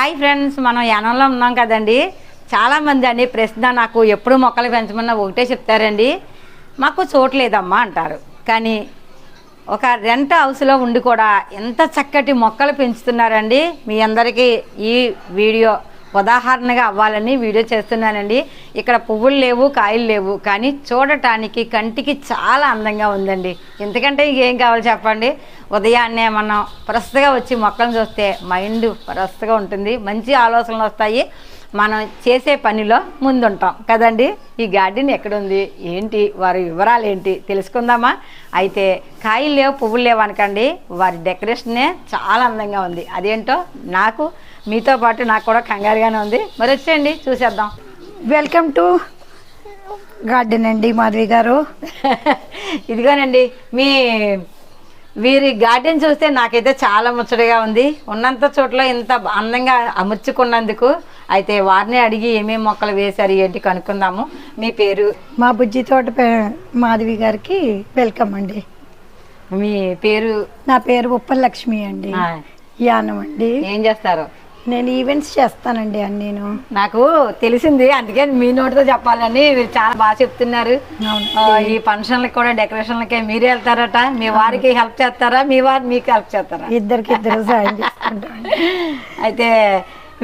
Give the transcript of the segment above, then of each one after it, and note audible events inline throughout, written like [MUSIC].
Hi friends మనం యానంలో ఉన్నాం కదండి. చాలామంది అండి ప్రశ్న నాకు ఎప్పుడు మొక్కలు పెంచమన్నా ఒకటే చెప్తారండి. మాకు చోటు లేదమ్మా అంటారు. కానీ ఒక రెంట్ హౌస్లో ఉండి కూడా ఎంత చక్కటి మొక్కలు పెంచుతున్నారండి. మీ అందరికీ ఈ వీడియో ఉదాహరణగా అవ్వాలని వీడియో చేస్తున్నానండి. ఇక్కడ పువ్వులు లేవు కాయలు లేవు కానీ చూడటానికి కంటికి చాలా అందంగా ఉందండి. ఎందుకంటే ఇంకేం కావాలి చెప్పండి? ఉదయాన్నే మనం ఫ్రెష్గా వచ్చి మొక్కలను చూస్తే మైండ్ ఫ్రెష్గా ఉంటుంది మంచి ఆలోచనలు వస్తాయి. మనం చేసే పనిలో ముందుంటాం. కదండి? ఈ గార్డెన్ ఎక్కడుంది? ఏంటి? వారి వివరాలు ఏంటి తెలుసుకుందామా? అయితే కాయలు లేవు పువ్వులు లేవు అనకండి. వారి డెకరేషనే చాలా అందంగా ఉంది. అదేంటో నాకు మీతో పాటు నాకు కూడా కంగారుగానే ఉంది. మరి వచ్చేయండి చూసేద్దాం. వెల్కమ్ టు గార్డెన్ అండి మాధవి గారు. [LAUGHS] ఇదిగోనండి మీ వీరి గార్డెన్ చూస్తే నాకైతే చాలా ముచ్చటగా ఉంది. ఉన్నంత చోట్ల ఇంత అందంగా అమర్చుకున్నందుకు అయితే వారిని అడిగి ఏమేమి మొక్కలు వేశారు ఏంటి కనుక్కుందాము. మీ పేరు? మా బుజ్జి తోట మాధవి గారికి వెల్కమ్ అండి. మీ పేరు? నా పేరు ఉప్పల్ లక్ష్మి అండి యానం అండి. ఏం చేస్తారు? నేను ఈవెంట్స్ చేస్తానండి అన్ని నేను నాకు తెలిసింది అందుకే మీ నోటితో చెప్పాలని మీరు చాలా బాగా చెప్తున్నారు. ఈ ఫంక్షన్లకు కూడా డెకరేషన్లకే మీరే వెళ్తారట. మీ వారికి హెల్ప్ చేస్తారా? మీ వారు మీకు హెల్ప్ చేస్తారా? ఇద్దరికి ఇద్దరు సాయం అయితే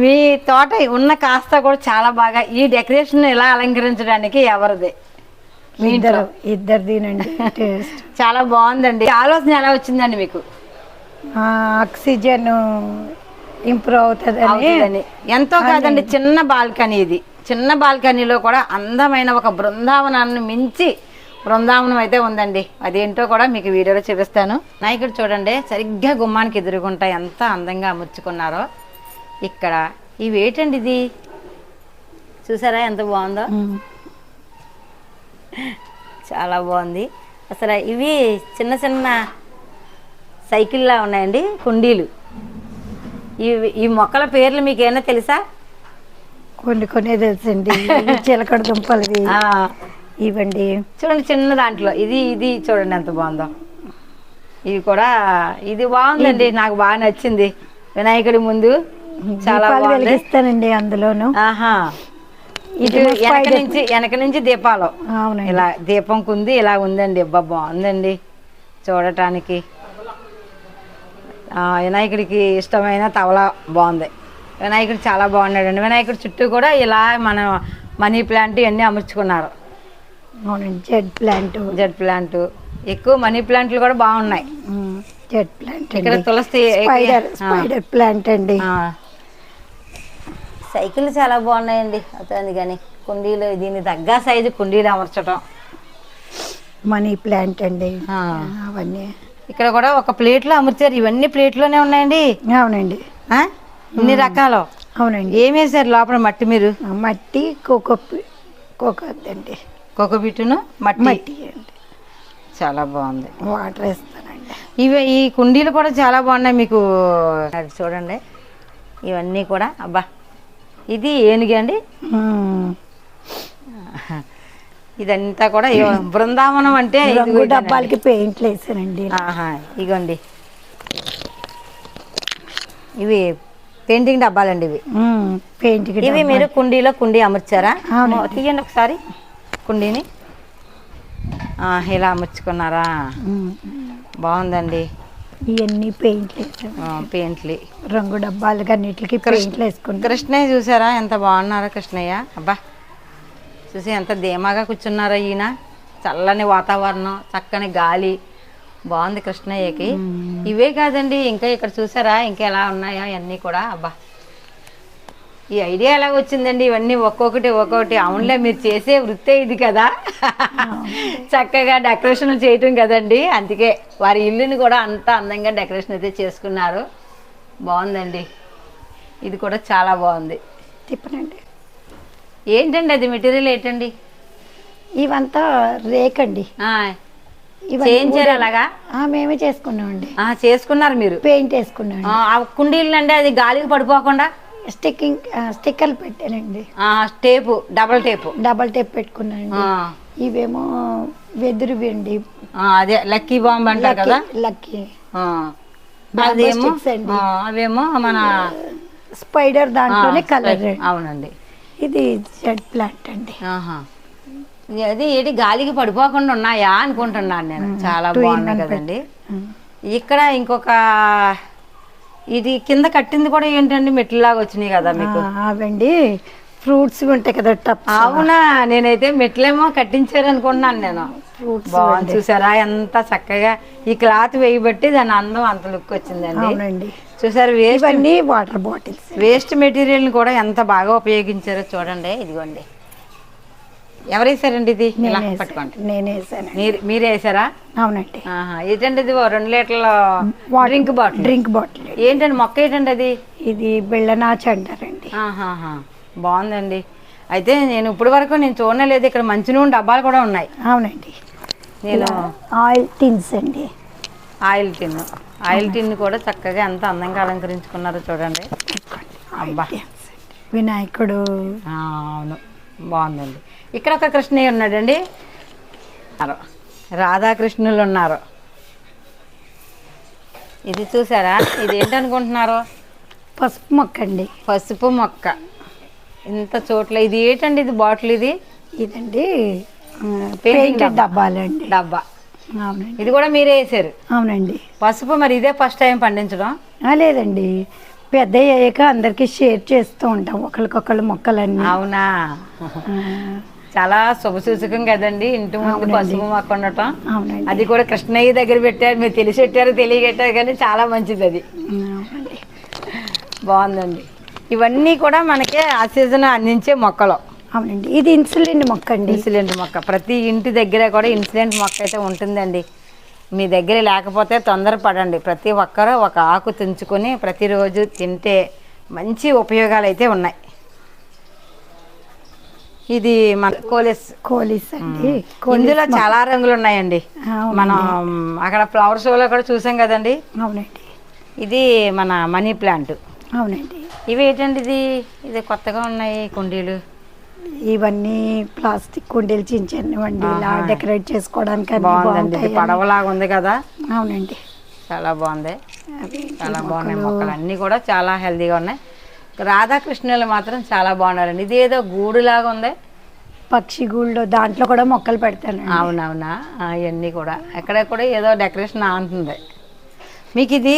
మీ తోట ఉన్న కాస్త కూడా చాలా బాగా ఈ డెకరేషన్ ఇలా అలంకరించడానికి ఎవరిది? మీ ఇద్దరు ఇద్దరిదినండి టేస్ట్. [LAUGHS] చాలా బాగుందండి. ఆలోచన ఎలా వచ్చిందండి మీకు? ఆక్సిజన్ ఇంప్రూవ్ అవుతుందని. ఎంతో కాదండి చిన్న బాల్కనీ ఇది. చిన్న బాల్కనీలో కూడా అందమైన ఒక బృందావనాన్ని మించి బృందావనం అయితే ఉందండి. అదేంటో కూడా మీకు వీడియోలో చూపిస్తాను. నాయకుడు చూడండి సరిగ్గా గుమ్మానికి ఎదురుగుంటా ఎంత అందంగా అమర్చుకున్నారో. ఇక్కడ. ఇవి ఏంటండి ఇది? చూసారా ఎంత బాగుందో. చాలా బాగుంది. అసలు ఇవి చిన్న చిన్న సైకిల్లా ఉన్నాయండి కుండీలు. ఇవి ఈ మొక్కల పేర్లు మీకు ఏమైనా తెలుసా? కొన్ని కొన్ని తెలుసండి. చిలకడ దుంపలవి. ఆ, ఇవ్వండి చూడండి చిన్న దాంట్లో. ఇది ఇది చూడండి ఎంత బాగుందో. ఇది కూడా ఇది బాగుందండి. నాకు బాగా నచ్చింది. వినాయకుడి ముందు. చాలా వెలిగిస్తానండి అందులోను. ఆహా. వెనక నుంచి వెనక నుంచి దీపాలు. అవునండి. ఇలా దీపం కుంది ఇలా ఉందండి. అబ్బా బాగుందండి. చూడటానికి. ఆ, వినాయకుడికి ఇష్టమైన తవలా బాగుంది. వినాయకుడు చాలా బాగున్నాడండి. వినాయకుడి చుట్టూ కూడా ఇలా మన మనీ ప్లాంట్ ఇవన్నీ అమర్చుకున్నారు. అవునండి. Z plant. Z plant. ఎక్కువ మనీ ప్లాంట్లు కూడా బాగున్నాయి. జెడ్ ప్లాంట్ ఇక్కడ తులసి స్పైడర్ ఆ, స్పైడర్ ప్లాంట్ అండి. సైకిల్ చాలా బాగున్నాయండి. అవుతుంది కానీ కుండీలు దీని తగ్గ సైజు కుండీలు అమర్చడం మనీ ప్లాంట్ అండి. అవన్నీ. ఇక్కడ కూడా ఒక ప్లేట్లో అమర్చారు. ఇవన్నీ ప్లేట్లోనే ఉన్నాయండి. అవునండి? ఇన్ని రకాలు. అవునండి. ఏం వేసారు లోపల మట్టి మీరు? మట్టి కోకో కోకో అండి. కోకోబిట్టును మట్టి. మట్టి అండి. చాలా బాగుంది. వాటర్ వేస్తానండి. ఇవి ఈ కుండీలు కూడా చాలా బాగున్నాయి మీకు. అది చూడండి. ఇవన్నీ కూడా అబ్బా ఇది ఏనుగు అండి. ఇదంతా కూడా బృందావనం అంటే. డబ్బాలకి పెయింట్లు వేసానండి ఇగోండి ఇవి పెయింటింగ్ డబ్బాలండి ఇవి ఉమ్, పెయింట్కి ఇవి. మీరు కుండీలో కుండీ అమర్చారా తీయండి ఒకసారి కుండీని ఆ, ఇలా అమర్చుకున్నారా. బాగుందండి ఇవన్నీ పెయింట్లు పెయింట్లు రంగు డబ్బాలకి అన్నిటికి పెయింట్లు వేసుకున్నాను కృష్ణయ్య చూసారా? ఎంత బాగున్నారో కృష్ణయ్య? అబ్బా. చూసి ఎంత ధీమాగా కూర్చున్నారో ఈయన? చల్లని వాతావరణం చక్కని గాలి. బాగుంది కృష్ణయ్యకి. ఇవే కాదండి ఇంకా ఇక్కడ చూసారా? ఇంకా ఎలా ఉన్నాయో? ఇవన్నీ కూడా. అబ్బా. ఈ ఐడియా ఎలా వచ్చిందండి? ఇవన్నీ ఒక్కొక్కటి ఒక్కొక్కటి. అవునులే మీరు చేసే వృత్తే ఇది కదా. చక్కగా డెకరేషన్ చేయటం కదండి. అందుకే వారి ఇల్లుని కూడా అంత అందంగా డెకరేషన్ అయితే చేసుకున్నారు. బాగుందండి. ఇది కూడా చాలా బాగుంది. తిప్పనండి ఏంటండి అది? మెటీరియల్ ఏంటండి? ఇవంతా రేకండి చేయించారు. అలాగా? మేమే చేసుకున్నామండి. చేసుకున్నారు మీరు. పెయింట్ వేసుకున్నాం కుండీలు అంటే అది గాలికి పడిపోకుండా? స్టిక్కింగ్ స్టిక్కర్లు పెట్టానండి. Tape double tape. Double tape పెట్టుకున్నానండి. ఆ, ఇవేమో వెదురువి అండి. అదే లక్కీ బాంబ్ అంటారు కదా? లక్కీ. అదేమో అవేమో మన స్పైడర్ దాంట్లోనే కలర్. అవునండి. ఇది జెడ్ ప్లాంట్ అండి. అది ఏంటి గాలికి పడిపోకుండా ఉన్నాయా అనుకుంటున్నాను నేను. చాలా బాగున్నాయి కదండి. ఇక్కడ ఇంకొక ఇది కింద కట్టింది కూడా ఏంటండి? మెట్లులాగా వచ్చినాయి కదా మీకు? అవండి. ఫ్రూట్స్ ఉంటాయి కదా టప్స్. అవునా? నేనైతే మెట్లేమో కట్టించారు అనుకుంటున్నాను నేను. ఫ్రూట్స్ బాగుంది. చూసారా? ఎంత చక్కగా ఈ క్లాత్ వేయబట్టి దాని అందం అంత లుక్ వచ్చిందండి. చూసారు వేస్ట్ వాటర్ బాటిల్స్. వేస్ట్ మెటీరియల్ని కూడా ఎంత బాగా ఉపయోగించారో చూడండి. ఇదిగోండి. ఎవరు వేసారండి ఇది ఇలా పట్టుకోండి. నేను వేసానండి మీరు మీరే వేసారా? అవునండి. ఏంటండి ఇది రెండు లీటర్ల డ్రింక్ బాటిల్? డ్రింక్ బాటిల్ ఏంటండి మొక్క ఏంటండి అది? ఇది బెళ్ళనాచ అంటారండి. బాగుందండి. అయితే నేను ఇప్పటి వరకు నేను చూడలేదు ఇక్కడ మంచి నూనె డబ్బాలు కూడా ఉన్నాయి. అవునండి. నేను ఆయిల్ టిన్స్ అండి. ఆయిల్ టిన్ ఆయిల్ టిన్ కూడా చక్కగా ఎంత అందంగా అలంకరించుకున్నారో చూడండి. అబ్బా. వినాయకుడు. అవును. బాగుందండి. ఇక్కడ ఒక కృష్ణయ్య ఉన్నాడండి. రాధాకృష్ణులు ఉన్నారు. ఇది చూసారా? ఇది ఏంటనుకుంటున్నారు? పసుపు మొక్క అండి పసుపు మొక్క. ఇంత చోట్ల ఇది ఏంటండి? ఇది బాటిల్ ఇది? ఇదండి Painting పెయింటెడ్ డబ్బా. డబ్బాలండి. డబ్బా. అవునండి. ఇది కూడా మీరే వేసారు అవునండి. పసుపు మరి ఇదే ఫస్ట్ టైం పండించడం? లేదండి. పెద్ద అయ్యాక అందరికి షేర్ చేస్తూ ఉంటాం ఒకరికొకళ్ళు మొక్కలన్నీ. అవునా? చాలా శుభసూచకం కదండి. ఇంటి ముందు. పసుపు మొక్క ఉండటం. అది కూడా కృష్ణయ్య దగ్గర పెట్టారు. మీరు తెలిసి పెట్టారు తెలియగట్టారు కానీ చాలా మంచిది అది. బాగుందండి. ఇవన్నీ కూడా మనకి ఆ సీజన్ అందించే మొక్కలు. అవునండి. ఇది ఇన్సులిన్ మొక్క అండి. ఇన్సులెంట్ మొక్క. ప్రతి ఇంటి దగ్గర కూడా ఇన్సులెంట్ మొక్క అయితే ఉంటుందండి. మీ దగ్గర లేకపోతే తొందరపడండి. ప్రతి ఒక్కరూ ఒక ఆకు తుంచుకొని ప్రతిరోజు తింటే మంచి ఉపయోగాలు అయితే ఉన్నాయి. ఇది మన కోలెస్ కోలీస్ అండి. ఇందులో చాలా రంగులు ఉన్నాయండి. మనం అక్కడ ఫ్లవర్ షోలో కూడా చూసాం కదండి. అవునండి. ఇది మన మనీ ప్లాంట్. అవునండి. ఇవి ఏంటండి ఇది? ఇది కొత్తగా ఉన్నాయి కుండీలు. ఇవన్నీ ప్లాస్టిక్ కుండీలు చిన్న చిన్నవండి. ఇలా. డెకరేట్ చేసుకోవడానికి బాగుందండి. పడవలాగా ఉంది కదా? అవునండి. చాలా బాగుంది. చాలా బాగున్నాయి మొక్కలు. అన్నీ కూడా చాలా హెల్తీగా ఉన్నాయి. రాధాకృష్ణులు మాత్రం చాలా బాగున్నారండి. ఇది ఏదో గూడులాగా ఉంది. పక్షి గూళ్ళో దాంట్లో కూడా మొక్కలు పెడతానండి. అవునవునా? అవన్నీ కూడా. ఎక్కడ కూడా ఏదో డెకరేషన్ ఆంటుంది మీకు ఇది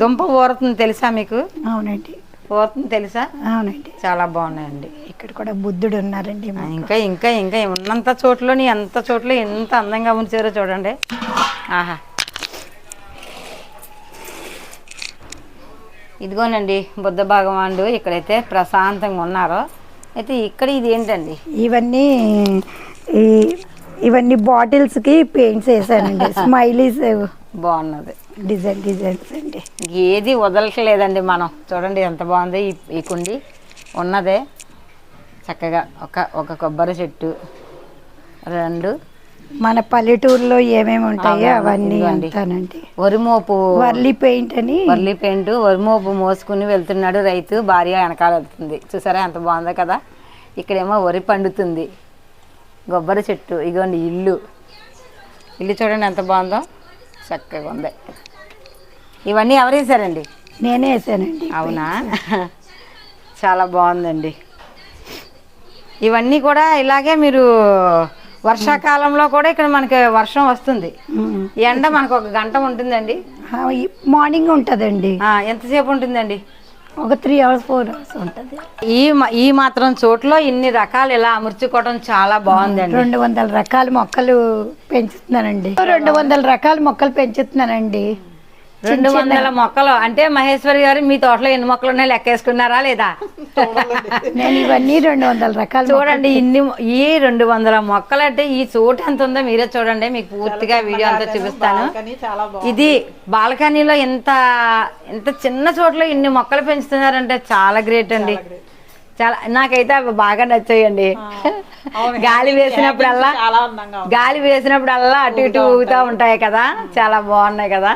దుంప ఊరుతుంది తెలుసా మీకు? అవునండి. ఊరుతుంది తెలుసా? అవునండి. చాలా బాగున్నాయండి. ఇక్కడ కూడా బుద్ధుడు ఉన్నారండి ఇంకా ఇంకా ఇంకా ఉన్నంత చోట్లోని ఎంత చోట్ల ఎంత అందంగా ఉంచారో చూడండి. ఆహా. ఇదిగోనండి బుద్ధ భగవానుడు ఇక్కడైతే ప్రశాంతంగా ఉన్నారు. అయితే ఇక్కడ ఇది ఏంటండి? ఇవన్నీ ఈ ఇవన్నీ బాటిల్స్కి పెయింట్స్ వేసానండి. [LAUGHS] స్మైలీస్. బాగున్నది. డిజైన్ డిజైన్స్ అండి. ఏది వదలట్లేదండి మనం. చూడండి ఎంత బాగుంది ఈ కుండి. ఉన్నదే. చక్కగా ఒక ఒక కొబ్బరి చెట్టు. రెండు. మన పల్లెటూరులో ఏమేమి ఉంటాయో అవన్నీ. అంతానండి వరిమోపు. వర్లీ పెయింట్ అని. వర్లీ పెయింట్ వరిమోపు మోసుకుని వెళ్తున్నాడు రైతు భార్య వెనకాల వెళ్తుంది. చూసారా ఎంత బాగుందో కదా? ఇక్కడేమో వరి పండుతుంది. కొబ్బరి చెట్టు ఇగోండి ఇల్లు. ఇల్లు చూడండి ఎంత బాగుందో. చక్కగా ఉంది. ఇవన్నీ ఎవరు వేసారండి? నేనే వేసానండి అవునా? చాలా బాగుందండి. ఇవన్నీ కూడా ఇలాగే మీరు వర్షాకాలంలో కూడా ఇక్కడ మనకి వర్షం వస్తుంది. ఎండ మనకు ఒక గంట ఉంటుందండి. మార్నింగ్ ఉంటుందండి. ఎంతసేపు ఉంటుందండి? ఒక త్రీ అవర్స్ ఫోర్ అవర్స్ ఉంటుంది. ఈ ఈ మాత్రం చోట్లో ఇన్ని రకాలు ఇలా అమర్చుకోవడం చాలా బాగుందండి. రెండు వందల రకాల మొక్కలు పెంచుతున్నానండి. రెండు వందల రకాల మొక్కలు పెంచుతున్నానండి. రెండు వందల మొక్కలు. అంటే మహేశ్వరి గారు మీ తోటలో ఎన్ని మొక్కలు ఉన్నాయి లెక్కేసుకున్నారా లేదా? నేను ఇవన్నీ రెండు వందల రకాలు చూడండి ఇన్ని ఈ రెండు వందల మొక్కలు అంటే ఈ చోటు ఎంత ఉందో మీరే చూడండి. మీకు పూర్తిగా వీడియో అంతా చూపిస్తాను. ఇది బాల్కనీలో ఎంత ఎంత చిన్న చోట్ల ఇన్ని మొక్కలు పెంచుతున్నారంటే చాలా గ్రేట్ అండి. చాలా నాకైతే అవి బాగా నచ్చాయండి. గాలి వేసినప్పుడల్లా గాలి వేసినప్పుడల్లా అటు ఇటు ఊగుతూ ఉంటాయి. కదా. చాలా బాగున్నాయి కదా.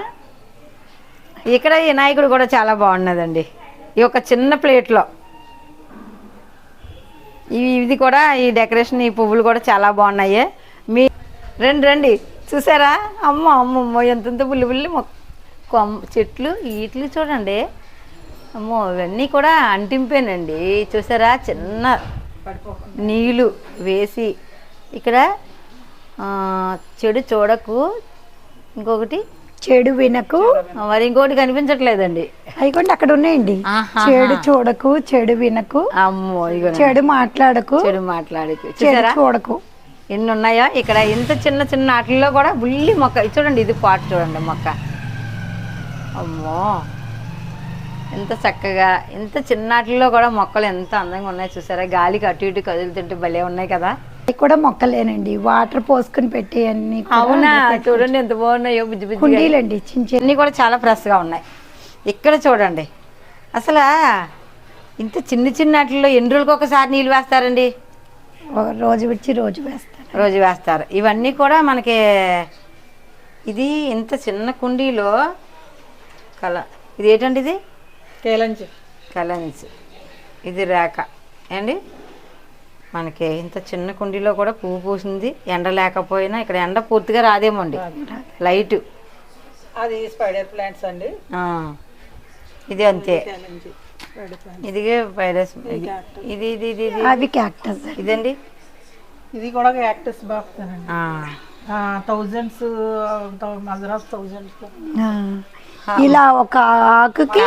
ఇక్కడ వినాయకుడు కూడా చాలా బాగున్నదండి. ఈ ఒక చిన్న ప్లేట్లో. ఇవి ఇది కూడా ఈ డెకరేషన్ ఈ పువ్వులు కూడా చాలా బాగున్నాయి. మీ రండి రండి. చూసారా? అమ్మ అమ్మమ్మ ఎంతెంత బుల్లి బుల్లి కొమ్మ చెట్లు వీటిని చూడండి. అమ్మో ఇవన్నీ కూడా అంటింపేనండి. చూసారా? చిన్న నీళ్ళు వేసి ఇక్కడ చెడు చూడకు. ఇంకొకటి చెడు వినకు. మరి ఇంకోటి కనిపించట్లేదండి. అవి కూడా అక్కడ ఉన్నాయండి. చెడు చూడకు చెడు వినకు అమ్మో చెడు మాట్లాడకు చెడు మాట్లాడకు. చూడకు. ఎన్ని ఉన్నాయో ఇక్కడ ఇంత చిన్న చిన్న వాటిల్లో కూడా బుల్లి మొక్క. చూడండి ఇది పాటు చూడండి మొక్క. అమ్మో. ఎంత చక్కగా ఇంత చిన్న వాటిల్లో కూడా మొక్కలు ఎంత అందంగా ఉన్నాయి చూసారా? గాలికి అటు ఇటు కదులుతుంటే భలే ఉన్నాయి కదా. కూడా మొక్కలేనండి. వాటర్ పోసుకుని పెట్టే అన్ని అవునా? చూడండి ఎంత బాగున్నాయో బుజ్జి బుజ్జి కుండీలండి చిన్న చిన్న. కూడా చాలా ఫ్రెష్గా ఉన్నాయి. ఇక్కడ చూడండి. అసలు ఇంత చిన్న చిన్న వాటిల్లో ఎన్ని రోజులకు ఒకసారి నీళ్ళు వేస్తారండి? ఒక రోజు విడిచి రోజు వేస్తాను రోజు వేస్తారు. ఇవన్నీ కూడా మనకి ఇది ఇంత చిన్న కుండీలో కల ఇది ఏంటండి ఇది? కేలంచి. కలంచి. ఇది రేఖ. ఏండి? మనకి ఇంత చిన్న కుండీలో కూడా పువ్వు పూసింది. ఎండ లేకపోయినా ఇక్కడ ఎండ పూర్తిగా రాదేమో అండి లైట్ అది స్పైడర్ ప్లాంట్స్ అండి. ఇది అంతే. ఇదిగే వైరస్ ఇది ఇది ఇది అవి క్యాక్టస్ ఇదండి? ఇది కూడా యాక్టస్ బాగుతానండి ఆ, థౌజండ్స్ మదర్ ఆఫ్ థౌజండ్స్ ఇలా ఒక ఆకుకి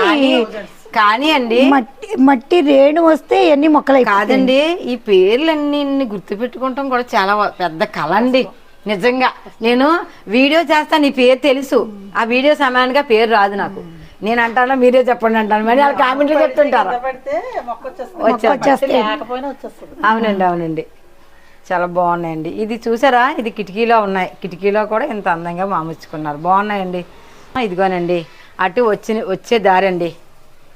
కానీ అండి మట్టి మట్టి రేణు వస్తే ఎన్ని మొక్కలు కాదండి ఈ పేర్లన్నీ గుర్తుపెట్టుకుంటాం కూడా చాలా పెద్ద కళ అండి. నిజంగా. నేను వీడియో చేస్తాను ఈ పేరు తెలుసు. ఆ వీడియో సమయానికి పేరు రాదు నాకు. నేను అంటాను మీరే చెప్పండి అంటాను మరి వాళ్ళు కామెంట్లు చెప్తుంటారు? పెడితే మొక్క వచ్చేస్తుంది. వచ్చేస్తుంది. లేకపోయినా వచ్చేస్తుంది. అవునండి అవునండి. చాలా బాగున్నాయండి. ఇది చూసారా? ఇది కిటికీలో ఉన్నాయి. కిటికీలో కూడా ఇంత అందంగా మాముచ్చుకున్నారు బాగున్నాయండి. ఇదిగోనండి. అటు వచ్చి వచ్చే దారండి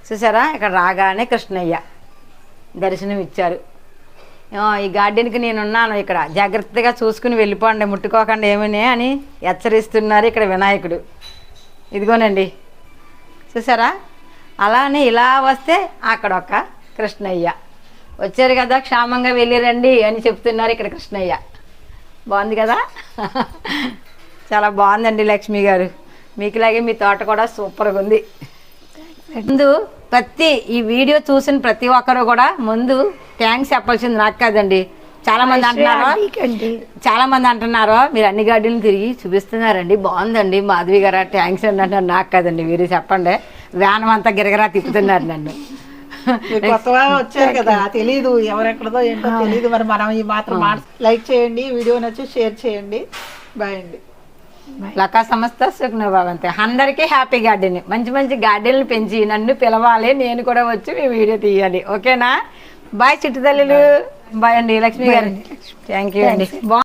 చూసారా? ఇక్కడ రాగానే కృష్ణయ్య దర్శనం ఇచ్చారు ఈ గార్డెన్కి నేను ఉన్నాను ఇక్కడ. జాగ్రత్తగా చూసుకుని వెళ్ళిపోండి ముట్టుకోకండి ఏమని అని హెచ్చరిస్తున్నారు ఇక్కడ వినాయకుడు. ఇదిగోనండి. చూసారా? అలానే ఇలా వస్తే అక్కడ ఒక కృష్ణయ్య. వచ్చారు కదా క్షేమంగా వెళ్ళిరండి అని చెప్తున్నారు ఇక్కడ కృష్ణయ్య. బాగుంది కదా? చాలా బాగుందండి లక్ష్మి గారు మీకులాగే మీ తోట కూడా సూపర్గా ఉంది. ముందు ప్రతి ఈ వీడియో చూసిన ప్రతి ఒక్కరు కూడా ముందు థ్యాంక్స్ చెప్పాల్సింది నాకు కాదండి. చాలా మంది అంటున్నారు. చాలా మంది అంటున్నారు మీరు అన్ని గార్డెన్లు తిరిగి చూపిస్తున్నారండి బాగుందండి మాధవి గారు థ్యాంక్స్ అండి అంటారు నాకు కాదండి మీరు చెప్పండి. వ్యానం అంతా గిరగరా తిప్పుతున్నారు నన్ను. కొత్తగా వచ్చారు కదా తెలీదు ఎవరెక్కడదో ఏంటో తెలీదు. మరి మనం ఈ మాత్రం లైక్ చేయండి వీడియో నచ్చి షేర్ చేయండి. బాయ్ అండి. లకా సంస్థ సుఖ్న భవంతి అందరికీ హ్యాపీ గార్డెన్ మంచి మంచి గార్డెన్లు పెంచి నన్ను పిలవాలి. నేను కూడా వచ్చి మీ వీడియో తీయాలి. ఓకేనా? బాయ్ చిట్టు తల్లులు బాయ్ అండి. లక్ష్మి గారు. థ్యాంక్ యూ అండి.